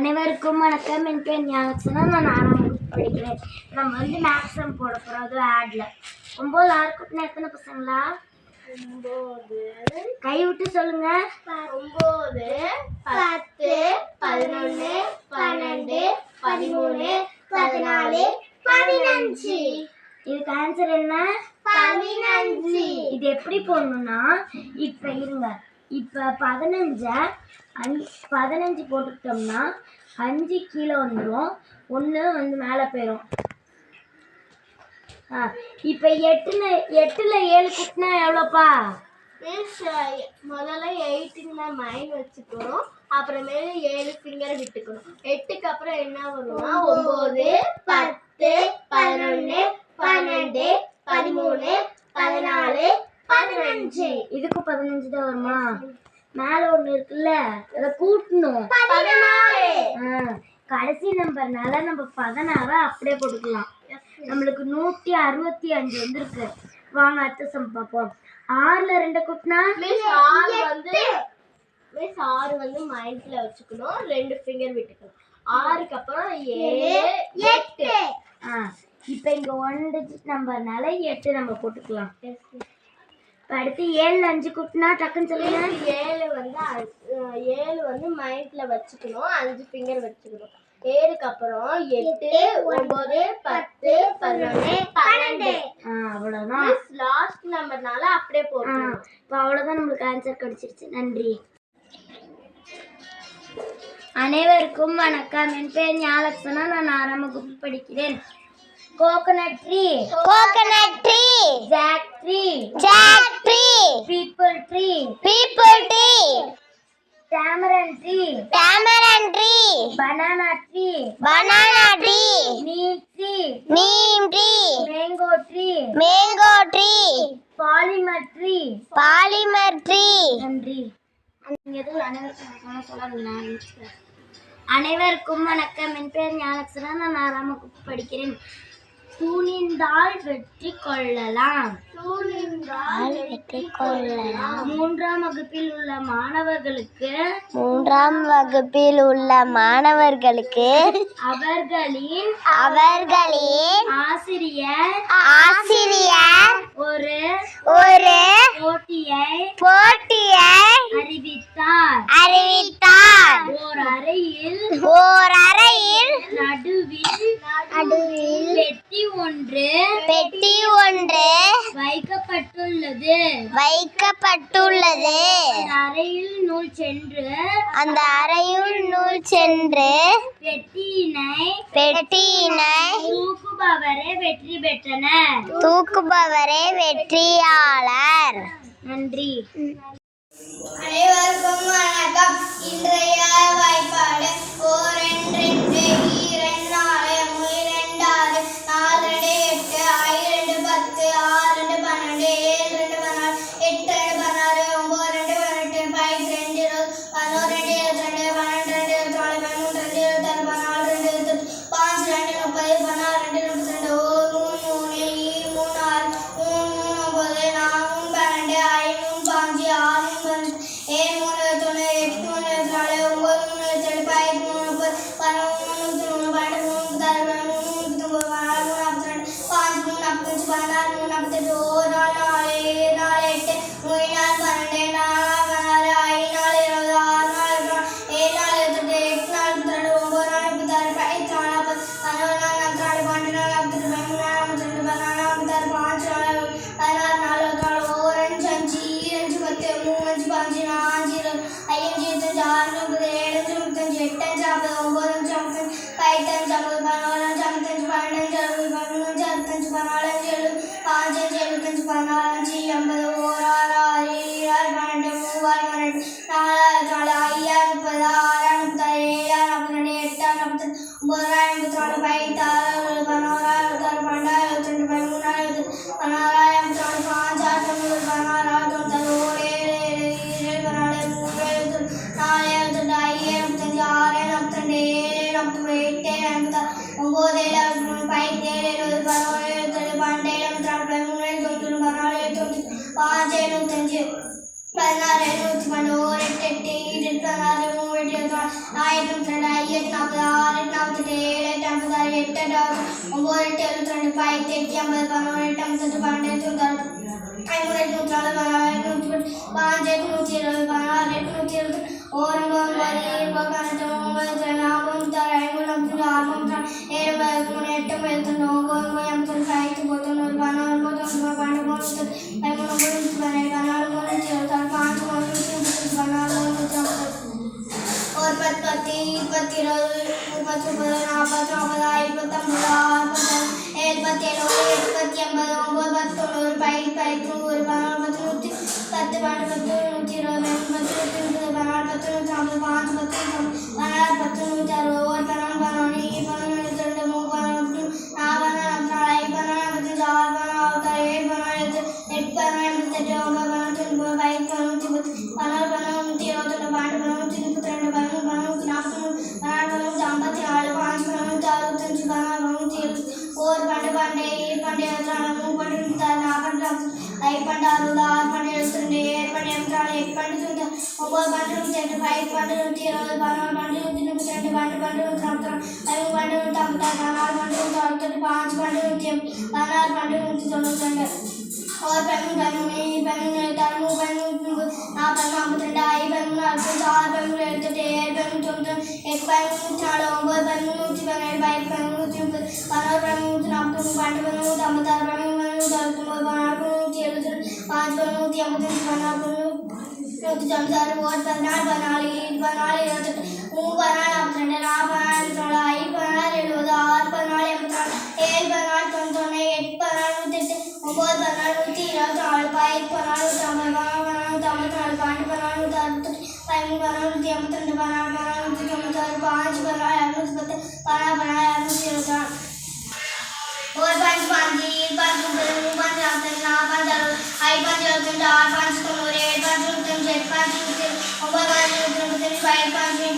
அனைவருக்கும் வணக்கம். என் பேர் ஞாபகம் நான் ஆறாம் வகுப்பு படிக்கிறேன். நம்ம வந்து மேக்ஸிமம் போட போகிறோம் அது ஆட்ல ஒம்பது ஆறு கூட்டினா எத்தனை பசங்களா? ஒன்பது. கை விட்டு சொல்லுங்க. ஒன்பது பத்து பதினொன்னு பன்னெண்டு பதிமூணு பதினாலு பதினஞ்சு. இதுக்கு ஆன்சர் என்ன? பதினஞ்சு. இது எப்படி போடணும்னா இப்போ இருங்க. பதினஞ்சை அஞ்சு பதினஞ்சு போட்டுக்கிட்டோம்னா அஞ்சு கீழே வந்துடும் ஒன்று வந்து மேலே போயிடும் ஆ இப்போ எட்டுல எட்டில் ஏழு கூட்டினா எவ்வளோப்பா? முதல்ல எயிட்டுன்னு மைண்ட் வச்சுக்கணும். அப்புறமேல ஏழு ஃபிங்கர் விட்டுக்கணும். எட்டுக்கு அப்புறம் என்ன வரும்னா ஒன்பது பத்து பதினொன்னு பன்னெண்டு பதிமூணு பதினாலு பதினஞ்சு. இதுக்கு பதினஞ்சு தான் வருமா? மேலே ஒன்று இருக்குல்ல அதை கூட்டணும். கடைசி நம்பர்னால நம்ம பதினாறு அப்படியே போட்டுக்கலாம் நம்மளுக்கு நூற்றி அறுபத்தி அஞ்சு வந்திருக்கு. வாங்க அடுத்த சம் பார்ப்போம். ஆறில் ரெண்டு கூட்டினா? ஆறு வந்து மிஸ் ஆறு வந்து மைண்ட்ல வச்சுக்கணும். ரெண்டு ஃபிங்கர் விட்டுக்கணும். ஆறுக்கு அப்புறம் ஏழு எட்டு. ஆ இப்போ இங்கே ஒன் டிஜிட் நம்பர்னால எட்டு நம்ம போட்டுக்கலாம். அடுத்து ஏழில் அஞ்சு கூட்டினா டக்குன்னு சொல்லுங்க. ஏழு வந்து ஏழு வந்து மைண்ட்ல வச்சுக்கணும். அஞ்சு ஃபிங்கர் வச்சுக்கணும். ஏழுக்கு அப்புறம் எட்டு ஒன்பது பத்து பதினொன்னு பன்னெண்டு. அவ்வளோதான் லாஸ்ட் நம்பர்னால அப்படியே ஆ போட்டோம் இப்போ அவ்வளோதான் நம்மளுக்கு ஆன்சர் கிடைச்சிருச்சு. நன்றி. அனைவருக்கும் வணக்கம். என் பேர் ஞாலக்ஷனா. நான் ஆறாம் வகுப்பு படிக்கிறேன். Coconut tree coconut tree, jack tree jack tree, people tree people tree, tamarind tree tamarind tree, banana tree banana tree, neem tree neem tree, mango tree mango tree, polymer tree polymer tree. நன்றி. அனைவருக்கும் வணக்கம். என் பேர் ஞானக்ஷனா நான் ஆறாம் வகுப்பு படிக்கிறேன். துணிந்தால் வெற்றி கொள்ளலாம். வெற்றி கொள்ளலாம். மூன்றாம் வகுப்பில் உள்ள மாணவர்களுக்கு மூன்றாம் வகுப்பில் உள்ள மாணவர்களுக்கு அவர்களின் அவர்களின் ஆசிரியர் ஆசிரியர் ஒரு ஒரு போட்டியை போட்டியை அறிவித்தார். அறிவித்தார். ஓர் அறையில் ஓர் அறையில் நடுவில் நடுவில் பெட்டி ஒன்று பெட்டி ஒன்று வைக்கப்பட்டுள்ளது. வைக்கப்பட்டுள்ளது. அறையில் நூல் சென்று அந்த அறையுள் நூல் சென்று பெட்டியினை பெட்டியினை தூக்குபவரே வெற்றி பெற்றனர். தூக்குபவரே வெற்றியாளர். நன்றி. அனைவருக்கும் வணக்கம். இன்றைய வாய்ப்பாடு பாஞ்சு எழுபத்தஞ்சு பதினாறு எழுநூற்றி பன்னெண்டு ஒரு எட்டு எட்டு எட்டு பதினாறு மூணு எட்டு இருபத்தி நாலு ஆயிரத்தி நூற்றி ரெண்டு ஐயத்தி நாற்பது ஆறு எட்டு நாற்பத்தெட்டு ஏழு எட்டு ஐம்பது ஆறு எட்டு எட்டு ஒம்பது எட்டு எழுபத்தி ரெண்டு பதினெட்டு எட்டு ஐம்பது பதினொன்று எட்டு ஐம்பத்தெட்டு பன்னெண்டு எட்டு தொண்ணூறு ஐநூறு எட்நூற்றி நாலு பதினாறு எட்நூற்றி பத்து பாஞ்சு எட்நூற்றி இருபது பதினாறு எட்நூற்றி இருபது ஒரு ஒன்பது இருபது பதினெட்டு ஒன்பது ரெண்டு நாற்பது ஐநூறு ஐம்பத்தி ஆறு ஐம்பத்தி ஏழு பதிமூணு எட்டு எழுபத்தொன்று ஒம்பது ஒம்பது எண்பத்தொன்று ஐந்து முப்பத்தொன்று பதினாறு முப்பத்தொன்று பன்னெண்டு முப்பத்தி முப்பத்தி இருபது முப்பத்தி முப்பது நாற்பத்தி ஒன்பது ஐம்பத்தி ஐம்பது ஏழு எழுபத்தி எழுபது எட்டு பத்து எண்பது ஒம்பது பத்து தொண்ணூறு பயிர் பயிற்று ஒரு பதினாலு பத்து நூற்றி பத்து பன்னெண்டு பத்து நூற்றி இருபது பத்து நூற்றி முப்பது பதினாலு பத்து நூற்றி ஐம்பது பாஞ்சு பத்து நூற்றி பதினாறு பத்து நூற்றி அறுபது ஒரு பதினாலு பதினொன்று இ பதினொன்று இருபத்தி ரெண்டு மூணு பதினொன்று நாலு பதினாறு நாலு ஐந்து பதினாறு ஐம்பத்தஞ்சு ஆறு பதினாலு ஆறு ஏழு பதினாலு எட்டு எட்டு பதினாறு எண்பத்தெட்டு ஒன்பது ஒம்பது பன்னெண்டு நூற்றி எட்டு பதினெட்டு பன்னெண்டு நூற்றி இருபது பதினாலு பன்னெண்டு நூற்றி முப்பத்தி ரெண்டு பன்னெண்டு பன்னெண்டு நூற்றி நாற்பத்தி பதிமூணு பன்னெண்டு நூற்றி ஐம்பத்தாறு பதினாறு பன்னெண்டு நூற்றி அறுபத்தெட்டு பாஞ்சு பன்னெண்டு நூற்றி பதினாறு பன்னெண்டு நூற்றி தொண்ணூற்றி ரெண்டு ஒரு பதிமூணு பதிமூணு பதிமூணு பதிமூணு பதிமூணு நாற்பது ஐம்பத்தி ரெண்டு ஐ பதிமூணு அறுபத்தஞ்சு ஆறு பதிமூணு எழுபத்தெட்டு ஏழு பதிமூணு தொண்ணூற்றி எட்டு பதிமூணு நாலு ஒம்பது பதிமூணு நூற்றி பன்னெண்டு பதினெட்டு பதிமூணு நூற்றி முப்பது பதினோரு பதிமூணு நூற்றி நாற்பத்தி பன்னெண்டு பதிமூணு நூற்றி ஐம்பத்தாறு பதிமூணு பதிமூணு நூற்றி அறுபத்தி பதினாறு நூற்றி எழுபத்தி பாஞ்சு பதிமூணு நூற்றி ஐம்பத்தஞ்சு பதினாறு பதிமூணு நூற்றி தொண்ணூத்தாறு ஒரு பதினாறு பதினாலு பதினாலு இருபத்தெட்டு மூணு பதினாலு ஐம்பத்தி ரெண்டு நாலு பதினாலு நாலு ஐந்து பதினாறு எழுபது ஆறு பதினாலு எண்பத்தி நாலு ஏழு பதினாலு தொண்ணூத்தொன்று எட்டு பதினாலு நூற்றி எட்டு ஒம்பது பதினாலு நூற்றி இருபத்தி நாலு பதினெட்டு பதினாலு நூற்றி ஐம்பது பதினாலு பதினாலு நூற்றி ஐம்பத்தி நாலு பன்னெண்டு பதினாலு நூற்றி அறுபத்தெட்டு பதிமூணு பதினாலு நூற்றி எண்பத்தி ரெண்டு பதினாலு பதினாலு நூற்றி தொண்ணூத்தாறு பாஞ்சு பதினாலு இரநூத்தி பத்து பதினாறு பதினாறு இரநூத்தி இருபத்தி நாலு ஒரு பஞ்சு பாஞ்சு இரு பஞ்சு முப்பது மூணு பஞ்சு நாற்பத்தஞ்சு நாலு பஞ்சு அறுபது ஐந்து பஞ்சு எழுபத்தஞ்சு ஆறு பஞ்சு தொண்ணூறு ஏழு பஞ்சு நூற்றஞ்சு எட்டு பஞ்சு நூற்றி ஒன்பது பஞ்சு